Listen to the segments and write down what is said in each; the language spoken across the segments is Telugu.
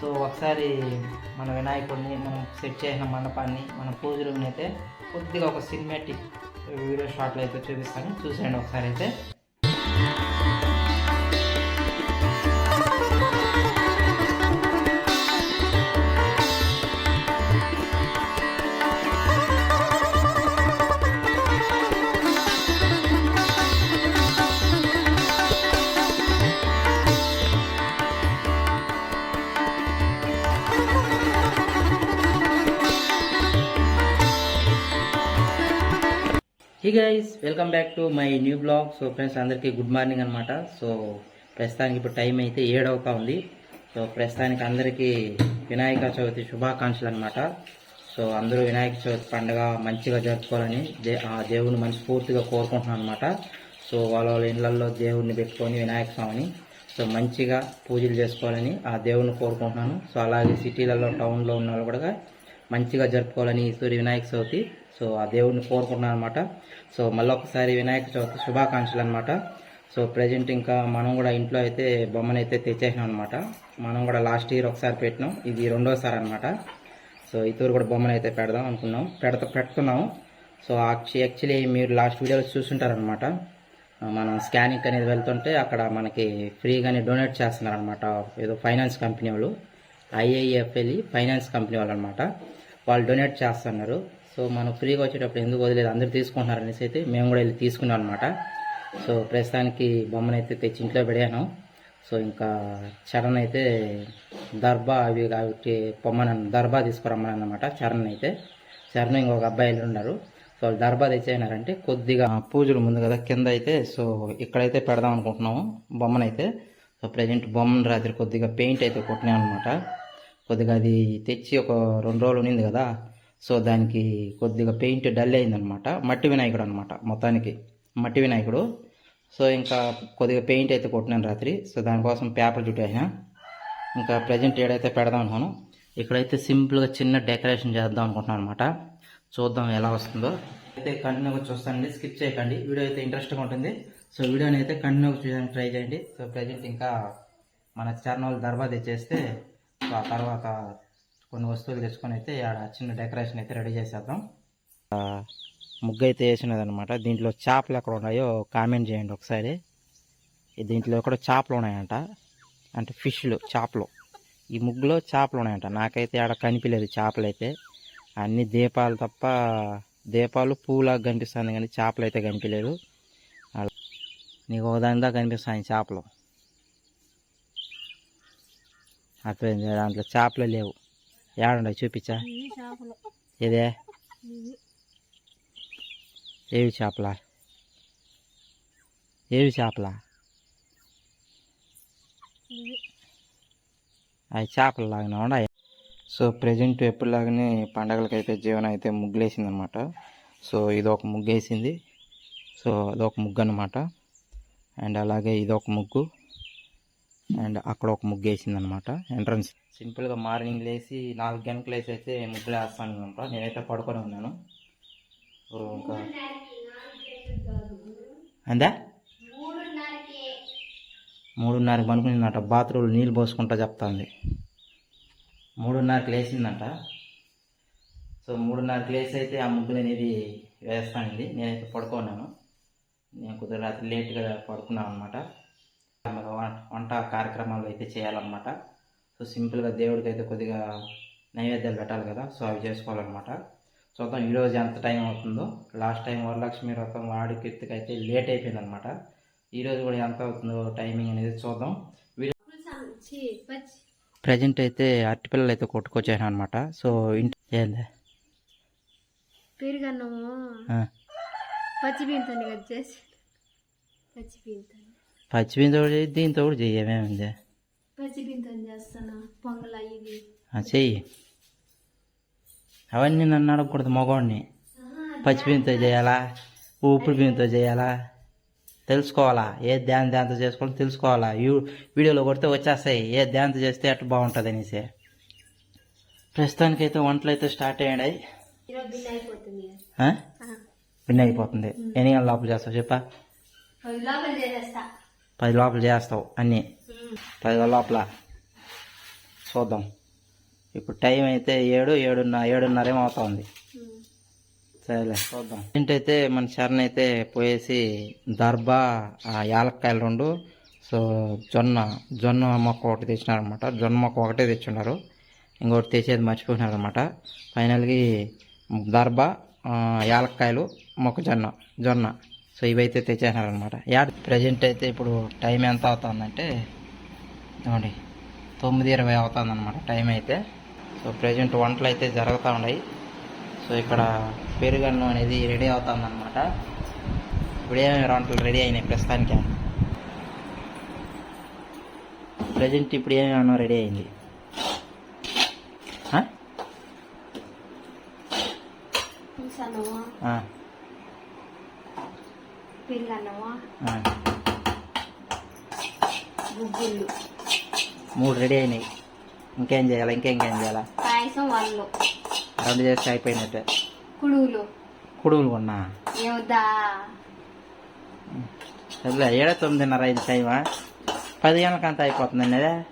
సో ఒకసారి మన వినాయకుడిని మనం సెట్ చేసిన మండపాన్ని మన పూజ రూమ్ని అయితే కొద్దిగా ఒక సినిమాటిక్ వీడియో షాట్లో అయితే చూపిస్తాను. చూసేయండి ఒకసారి అయితే. Hi guys welcome back to my new blog so friends అందరికీ గుడ్ మార్నింగ్ అనమాట సో ప్రస్తుతానికి ఇప్పుడు టైం అయితే ఏడవుతా ఉంది. సో ప్రస్తుతానికి అందరికీ వినాయక చవితి శుభాకాంక్షలు అనమాట సో అందరూ వినాయక చవితి పండుగ మంచిగా జరుపుకోవాలని దే ఆ దేవుని మనస్ఫూర్తిగా కోరుకుంటున్నాను అనమాట సో వాళ్ళ వాళ్ళ ఇళ్ళలో దేవుడిని పెట్టుకొని వినాయక స్వామిని సో మంచిగా పూజలు చేసుకోవాలని ఆ దేవుని కోరుకుంటున్నాను. సో అలాగే సిటీలలో టౌన్లో ఉన్న వాళ్ళు కూడా మంచిగా జరుపుకోవాలని ఈ సూర్య వినాయక చవితి సో ఆ దేవుడిని కోరుకుంటున్నాను అనమాట సో మళ్ళీ ఒకసారి వినాయక చవితి శుభాకాంక్షలు అనమాట సో ప్రజెంట్ ఇంకా మనం కూడా ఇంట్లో అయితే బొమ్మను అయితే తెచ్చేసినాం అనమాట మనం కూడా లాస్ట్ ఇయర్ ఒకసారి పెట్టినాం. ఇది రెండోసారి అనమాట సో ఇతరు కూడా బొమ్మను అయితే పెడదాం అనుకున్నాం. పెడత పెడుతున్నాం సో యాక్చువల్లీ మీరు లాస్ట్ వీడియోలో చూసుంటారనమాట మనం స్కానింగ్ అనేది వెళ్తుంటే అక్కడ మనకి ఫ్రీగానే డొనేట్ చేస్తున్నారనమాట ఏదో ఫైనాన్స్ కంపెనీ వాళ్ళు. ఐఐఎఫ్ఎల్ ఫైనాన్స్ కంపెనీ వాళ్ళు అనమాట వాళ్ళు డొనేట్ చేస్తున్నారు. సో మనం ఫ్రీగా వచ్చేటప్పుడు ఎందుకు వదిలేదు? అందరు తీసుకుంటున్నారు అనేసి అయితే మేము కూడా వెళ్ళి తీసుకున్నాం అనమాట సో ప్రస్తుతానికి బొమ్మను అయితే తెచ్చి ఇంట్లో పెడాను సో ఇంకా చరణ్ అయితే దర్బా అవి కాబట్టి పొమ్మనన్ను దర్బా తీసుకురమ్మని అనమాట చరణ్ అయితే చరణ్ ఇంకొక అబ్బాయిలు ఉన్నారు. సో వాళ్ళు దర్బా తెచ్చేసినారంటే కొద్దిగా పూజలు ముందు కదా కింద అయితే సో ఇక్కడైతే పెడదాం అనుకుంటున్నాము బొమ్మనైతే. సో ప్రజెంట్ బొమ్మను రాత్రి కొద్దిగా పెయింట్ అయితే కొట్టినాం అనమాట కొద్దిగా అది తెచ్చి ఒక రెండు రోజులు ఉన్నింది కదా సో దానికి కొద్దిగా పెయింట్ డల్ అయిందనమాట. మట్టి వినాయకుడు అనమాట మొత్తానికి. మట్టి వినాయకుడు. సో ఇంకా కొద్దిగా పెయింట్ అయితే కొట్టినాను రాత్రి. సో దానికోసం పేపర్ చుట్టేసిన. ఇంకా ప్రజెంట్ ఏడైతే పెడదాం అనుకున్నాను. ఇక్కడైతే సింపుల్గా చిన్న డెకరేషన్ చేద్దాం అనుకుంటున్నాను అనమాట చూద్దాం ఎలా వస్తుందో. అయితే కంటిన్యూగా చూస్తానండి. స్కిప్ చేయకండి. వీడియో అయితే ఇంట్రెస్ట్గా ఉంటుంది. సో వీడియోని అయితే కంటిన్యూగా చూడడానికి ట్రై చేయండి. సో ప్రజెంట్ ఇంకా మన చరణాలు దర్వాత ఇచ్చేస్తే సో ఆ తర్వాత కొన్ని వస్తువులు తెచ్చుకొని అయితే చిన్న డెకరేషన్ అయితే రెడీ చేసేద్దాం. ముగ్గు అయితే వేసినదనమాట దీంట్లో చేపలు ఎక్కడ ఉన్నాయో కామెంట్ చేయండి ఒకసారి. దీంట్లో కూడా చేపలు ఉన్నాయంట. అంటే ఫిష్లు చేపలు. ఈ ముగ్గులో చేపలు ఉన్నాయంట. నాకైతే ఆడ కనిపించలేదు చేపలు అయితే అన్ని దీపాలు తప్ప దీపాలు పూలాగా కనిపిస్తుంది కానీ చేపలు అయితే కనిపించలేదు నీకు ఒకదాని దాకా కనిపిస్తాయి చేపలు. అర్థమైంది దాంట్లో చేపలు లేవు. ఏడుండవు చూపించా? ఇదే? ఏవి చేపలా? ఏవి చేపలా? అవి చేపలు లాగానే ఉన్నాయి. సో ప్రజెంట్ ఎప్పుడులాగానే పండగలకైతే జీవన అయితే ముగ్గులేసింది అనమాట సో ఇది ఒక ముగ్గు వేసింది సో అదొక ముగ్గు అనమాట అండ్ అలాగే ఇదొక ముగ్గు. అండ్ అక్కడ ఒక ముగ్గు వేసింది అనమాట ఎంట్రన్స్. సింపుల్గా మార్నింగ్ లేచి నాలుగు గంటలు వేసి అయితే ముగ్గులు వేస్తాను అనమాట నేనైతే పడుకొని ఉన్నాను. ఇంకా అందా మూడున్నరకు పనుకునిందంట. బాత్రూంలో నీళ్ళు పోసుకుంటా చెప్తాంది. మూడున్నరకు లేచిందంట. సో మూడున్నరకు లేచి అయితే ఆ ముగ్గులు అనేది వేస్తానండి. నేనైతే పడుకున్నాను నేను కొద్దిగా రాత్రి లేట్గా పడుకున్నాను అనమాట. వంట కార్యక్రమాలు అయితే చేయాలన్నమాట. సో సింపుల్గా దేవుడికి అయితే కొద్దిగా నైవేద్యాలు పెట్టాలి కదా సో అవి చేసుకోవాలన్నమాట. చూద్దాం ఈరోజు ఎంత టైం అవుతుందో. లాస్ట్ టైం వరలక్ష్మి వ్రతం వాడి కీర్తికి అయితే లేట్ అయిపోయింది అనమాట ఈరోజు కూడా ఎంత అవుతుందో టైమింగ్ అనేది చూద్దాం. ప్రజెంట్ అయితే అరటిపిల్లలు అయితే కొట్టుకొచ్చాను అనమాట సో ఇంటి ఏంది? పెరుగన్నము. పచ్చి కట్ చేసి పచ్చి చెయ్యి దీంతో కూడా చెయ్యి ఏమేమింది పచ్చి బీంతని చేస్తాను పొంగల ఆ, చెయ్యి అవన్నీ నన్ను అడగకూడదు మగవాడిని పచ్చి బియ్యంతో చేయాలా ఉప్పుడు బియ్యంతో చేయాలా తెలుసుకోవాలా? ఏ ధ్యానం ధ్యానంతో చేసుకోవాలో తెలుసుకోవాలా? యూ వీడియోలో కొడితే వచ్చేస్తాయి. ఏ ధ్యానంతో చేస్తే అట్లా బాగుంటుంది అనేసి ప్రస్తుతానికైతే వంటలు అయితే స్టార్ట్ అయ్యాయి? భిన్న అయిపోతుంది ఎన్ని గంటల లోపల చేస్తావు చెప్పా. పది లోపల చేస్తావు అన్నీ. పది లోపల చూద్దాం. ఇప్పుడు టైం అయితే ఏడు ఏడున్న ఏడున్నర ఏమవుతుంది సరేలే చూద్దాం. ఏంటైతే మన చరణ్ అయితే పోయేసి దర్బా ఆ యాలక్కాయలు రెండు సో జొన్న జొన్న మొక్క ఒకటి తెచ్చినారనమాట జొన్న మొక్క ఒకటే తెచ్చున్నారు. ఇంకోటి తెచ్చేది మర్చిపోయినారనమాట ఫైనల్గా దర్బా యాలక్కాయలు మొక్కజొన్న జొన్న. సో ఇవైతే తెచ్చేసినారనమాట యాడ్ ప్రజెంట్ అయితే ఇప్పుడు టైం ఎంత అవుతుందంటే ఇదిగోండి తొమ్మిది ఇరవై అవుతుందన్నమాట టైం అయితే. సో ప్రజెంట్ వంటలు అయితే జరుగుతూ ఉన్నాయి. సో ఇక్కడ పెరుగన్నం అనేది రెడీ అవుతుందన్నమాట. ఇప్పుడు ఏమేమి వంటలు రెడీ అయినాయి ప్రస్తుతానికి? ప్రజెంట్ ఇప్పుడు ఏమేమి అన్నం రెడీ అయింది ఆ? పులుసన్నమా ఆ, పెరుగన్నమా. గుగ్గుళ్ళు. మూడు రెడీ అయినాయి. ఇంకేం చేయాలి? ఇంకేం చేయాలా? పాయసం వాళ్ళు. రెండు చేస్తే అయిపోయినట్టే. కుడువులు. కుడుములు కొన్నా? ఏమొద్దా? సర్లే ఏడ తొమ్మిదిన్నర ఐదు టైమా? పది గంటలకంతా అయిపోతుందండి అదే సగం పది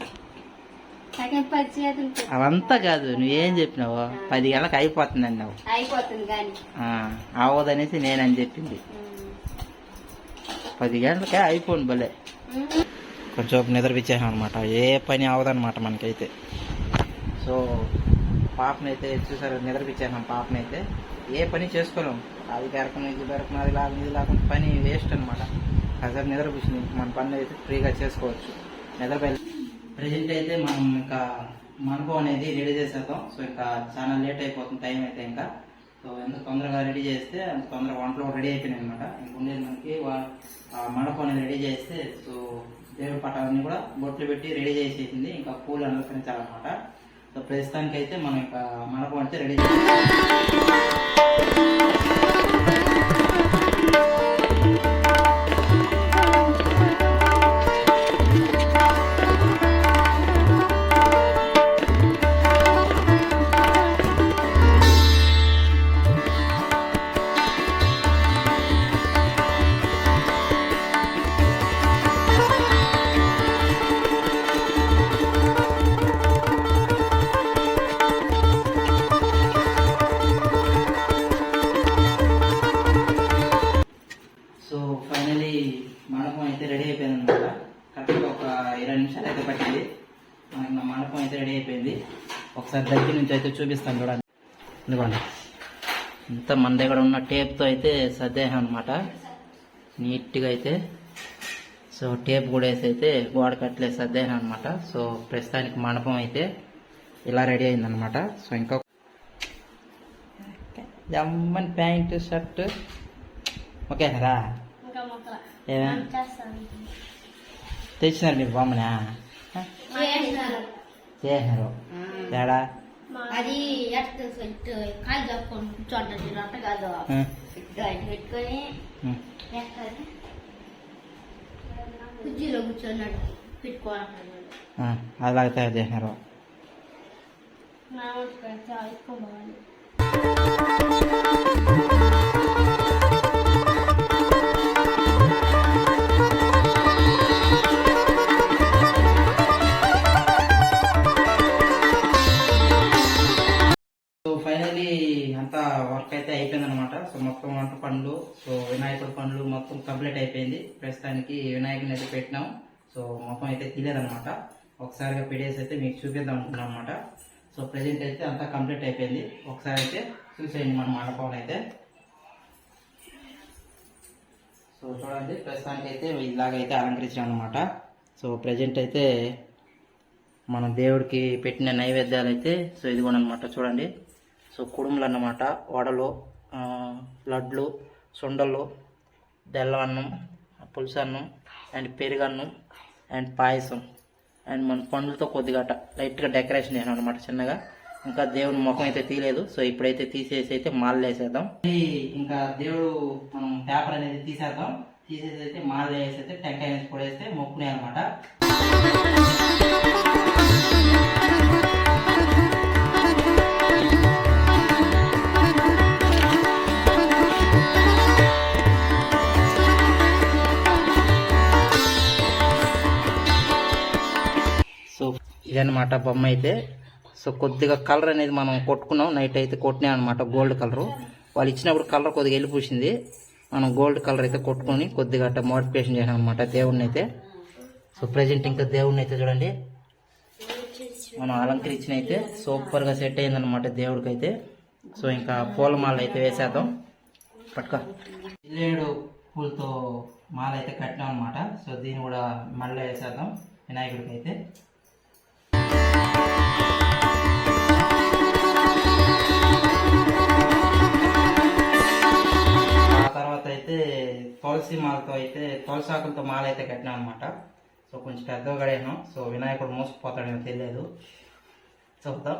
చేతులు పెట్టు. అవంతా కాదు నువ్వేం చెప్పినావు? పది గంటలకు అయిపోతుంది ఆ, అవదనేసి నేనని చెప్పింది. పది గంటలకే అయిపోను భలే. కొంచెం నిద్రపిచ్చేసాం అనమాట ఏ పని అవదనమాట మనకైతే. సో పాపనైతే చూసారు నిద్రపిచ్చేసాం పాపనైతే. ఏ పని చేసుకోలేం. అది పెరకం ఇది పెరకం అది లాగం ఇది పని వేస్ట్ అనమాట కాసేపు నిద్రపిచ్చింది. మన పని అయితే ఫ్రీగా చేసుకోవచ్చు. నిద్రపోయి ప్రజెంట్ అయితే మనం ఇంకా మనకు అనేది రెడీ చేసేద్దాం. సో ఇంకా చాలా లేట్ అయిపోతుంది టైం అయితే ఇంకా. సో ఎంత తొందరగా రెడీ చేస్తే అంత తొందరగా వంటలో రెడీ అయిపోయినాయి అనమాట ఇంక ఉండేది మనకి వా- ఆ అనేది రెడీ చేస్తే సో దేవుడి పటాలన్నీ కూడా బొట్లు పెట్టి రెడీ చేసేసింది. ఇంకా పూలు అనుసరించాలన్నమాట సో ప్రస్తుతానికి అయితే మనం ఇంకా మండపం అయితే రెడీ చేస్తాం అయిపోయింది అనమాట కరెక్ట్గా ఒక ఇరవై నిమిషాలు అయితే పట్టింది. మనకి నా మండపం అయితే రెడీ అయిపోయింది. ఒకసారి దగ్గర నుంచి అయితే చూపిస్తాను చూడండి. ఎందుకండి ఇంత మన దగ్గర ఉన్న టేప్తో అయితే సర్దేహం అనమాట నీట్గా అయితే. సో టేప్ కూడా వేసి అయితే గోడ కట్టలే సర్దేహం అనమాట సో ప్రస్తుతానికి మండపం అయితే ఇలా రెడీ అయిందనమాట సో ఇంకా జమ్మని ప్యాంటు షర్ట్. ఓకే రా ఇంకా మొక్కల. ఏమే? చేస్తాను తెచ్చినారు మీరు బొమ్మనా? చేసినారు. తేడా అది కాలు చెప్పుకొని కూర్చోండి రొట్ట కాదు. పెట్టుకొని కుర్చీలో కూర్చొన్నాడు పెట్టుకోవాలి అలాగే తయారు చేసినారు. నా వర్క్ అయితే అయిపోయింది అనమాట సో మొత్తం వంట పనులు సో వినాయకుడి పనులు మొత్తం కంప్లీట్ అయిపోయింది. ప్రస్తుతానికి వినాయకుని అయితే పెట్టినాం. సో మొత్తం అయితే తీయలేదన్నమాట ఒకసారిగా పెట్టేసి అయితే మీకు చూపిద్దాం అనుకున్నాం అనమాట సో ప్రజెంట్ అయితే అంతా కంప్లీట్ అయిపోయింది. ఒకసారి అయితే చూసేయండి మన మండపం అయితే. సో చూడండి ప్రస్తుతానికి అయితే ఇలాగైతే అలంకరించాం అనమాట సో ప్రజెంట్ అయితే మన దేవుడికి పెట్టిన నైవేద్యాలు అయితే సో ఇదిగోనమాట అనమాట చూడండి. సో కుడుములు అన్నమాట వడలు లడ్లు సుండలు బెల్లం అన్నం పులుసు అన్నం అండ్ పెరుగన్నం అండ్ పాయసం అండ్ మన పండ్లతో కొద్దిగా లైట్గా డెకరేషన్ చేయను అనమాట చిన్నగా. ఇంకా దేవుని ముఖం అయితే తీయలేదు సో ఇప్పుడైతే తీసేసి అయితే మాలలేసేద్దాం. ఇంకా దేవుడు మనం పేపర్ అనేది తీసేద్దాం. తీసేసి అయితే మాలలు అయితే టెంకాయ వేసి కూడా వేస్తే మొక్కునే అనమాట ఇదనమాట ఇది బొమ్మ అయితే. సో కొద్దిగా కలర్ అనేది మనం కొట్టుకున్నాం. నైట్ అయితే కొట్టినాం అనమాట గోల్డ్ కలర్ వాళ్ళు ఇచ్చినప్పుడు కలర్ కొద్దిగా వెళ్ళిపోసింది మనం గోల్డ్ కలర్ అయితే కొట్టుకొని కొద్దిగా అట్లా మోడిఫికేషన్ చేసాం అనమాట దేవుడిని అయితే. సో ప్రజెంట్ ఇంకా దేవుడిని అయితే చూడండి. మనం అలంకరించిన అయితే సూపర్గా సెట్ అయిందనమాట దేవుడికి అయితే సో ఇంకా పూలమాల అయితే వేసేద్దాం. పట్టుకో. జిల్లేడు పూలతో మాల అయితే కట్టినాం అనమాట సో దీన్ని కూడా మళ్ళీ వేసేద్దాం వినాయకుడికి అయితే తులసి మాలతో అయితే తులసి మాల అయితే కట్టినా అనమాట సో కొంచెం పెద్దగా కడేసాం సో వినాయకుడు మోసుకుపోతాడేమో తెలియదు. చూద్దాం.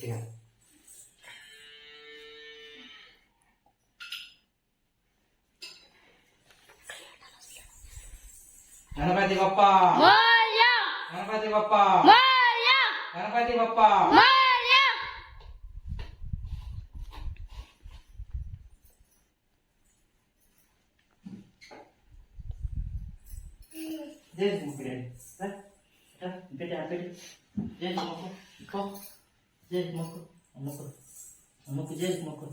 टक्के आहे Ganpati Bappa Ganpati Bappa Ganpati Bappa Desde o grande, tá? Tá? Pegar, pegar. Gente, vamos. Vamos. చేసి మొక్కు మొక్కు మొక్కు చేసి మొక్కు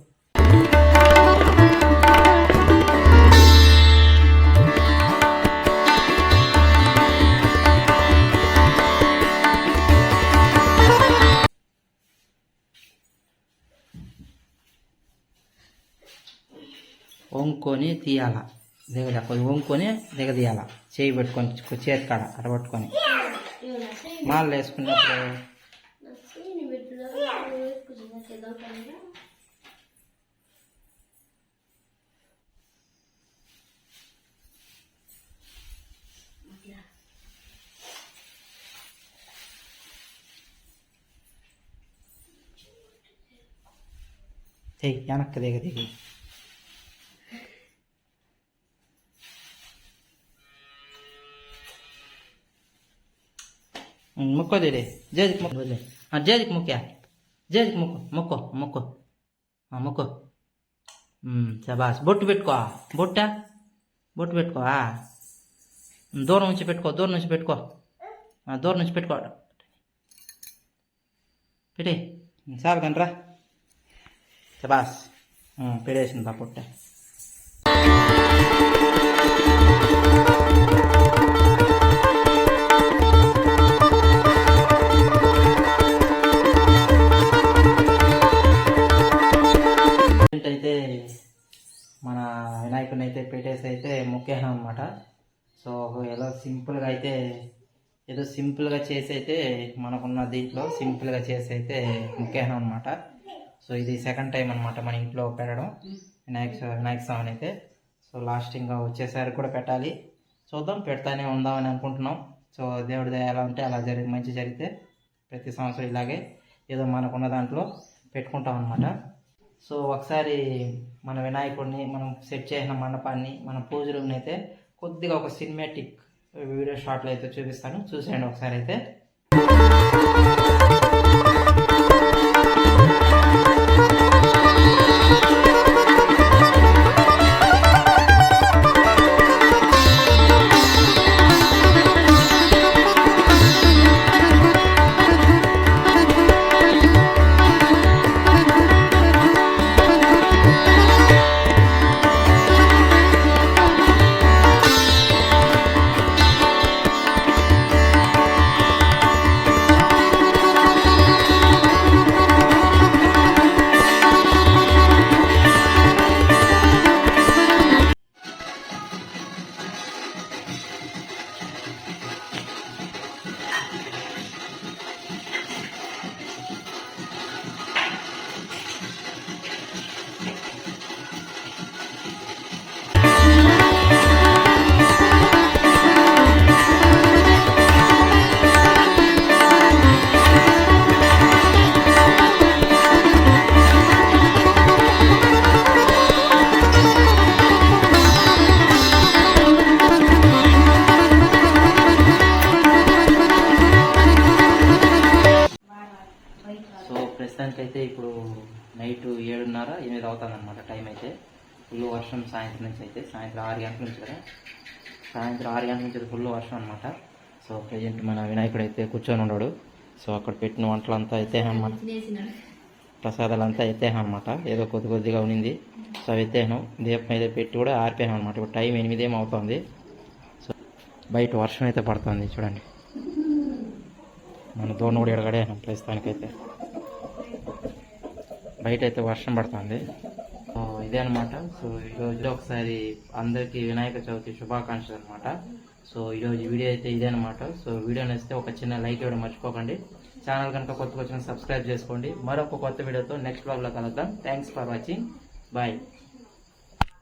వంకొని తీయాల. దిగద కొద్దిగా వంకొని దిగదీయాల చేయి పెట్టుకొని కు- చేతి కాడ అట పట్టుకొని మాలలు వేసుకున్నప్పుడు చెయ్యి వెనక్కి దిగ దిగి ముక్కోదిలే జేజికి మొక్కు వదిలే జేజికి ముక్కా జేజికి ముక్కు మొక్కో మొక్కో మొక్కు మొక్కో శబాస్ బొట్టు పెట్టుకో బొట్టా బొట్టు పెట్టుకో దూరం నుంచి పెట్టుకో దూరం నుంచి పెట్టుకో దూరం నుంచి పెట్టుకో పెట్టే చాలు కనరా శబాస్ పెట్టేసింది బా పొట్ట వినాయకుని అయితే పెట్టేసి అయితే మొక్కాను అనమాట సో ఏదో సింపుల్గా అయితే ఏదో సింపుల్గా చేసి అయితే మనకున్న దీంట్లో సింపుల్గా చేసి అయితే మొక్కాను అనమాట సో ఇది సెకండ్ టైం అనమాట మన ఇంట్లో పెట్టడం. వినాయక వినాయక స్వామిని అయితే. సో లాస్ట్ ఇంకా వచ్చేసారి కూడా పెట్టాలి. చూద్దాం పెడతానే ఉందామని అనుకుంటున్నాం. సో దేవుడి దయ ఎలా ఉంటే అలా జరిగి మంచి జరిగితే ప్రతి సంవత్సరం ఇలాగే ఏదో మనకున్న దాంట్లో పెట్టుకుంటాం అనమాట సో ఒకసారి మన వినాయకుడిని మనం సెట్ చేసిన మండపాన్ని మన పూజ రూమ్ని అయితే కొద్దిగా ఒక సినిమాటిక్ వీడియో షాట్లు అయితే చూపిస్తాను. చూసేయండి ఒకసారి అయితే. అయితే సాయంత్రం ఆరు గంటల నుంచి కదా? సాయంత్రం ఆరు గంటల నుంచి అయితే ఫుల్ వర్షం అనమాట సో ప్రజెంట్ మన వినాయకుడు అయితే కూర్చొని ఉన్నాడు. సో అక్కడ పెట్టిన వంటలంతా అయితే అనమాట ప్రసాదాలంతా ఎత్తేహాం అనమాట ఏదో కొద్ది కొద్దిగా ఉన్నింది సో అవి ఎత్తేహాం దీపం అయితే పెట్టి కూడా ఆరిపోయాం అనమాట ఇప్పుడు టైం ఎనిమిది అవుతుంది. సో బయట వర్షం అయితే పడుతుంది చూడండి. మన దోణ కూడా ఎడగడేహాం ప్రస్తుతానికైతే. బయట అయితే వర్షం పడుతుంది. ఇదే అనమాట సో ఈరోజు ఒకసారి అందరికీ వినాయక చవితి శుభాకాంక్షలు అనమాట సో ఈరోజు వీడియో అయితే ఇదే అనమాట సో వీడియో నచ్చితే ఒక చిన్న లైక్ ఇవ్వడం మర్చిపోకండి. ఛానల్ కనుక కొత్తగా వచ్చిన సబ్స్క్రైబ్ చేసుకోండి. మరొక కొత్త వీడియోతో నెక్స్ట్ బ్లాగ్లో కలుద్దాం. Thanks for watching bye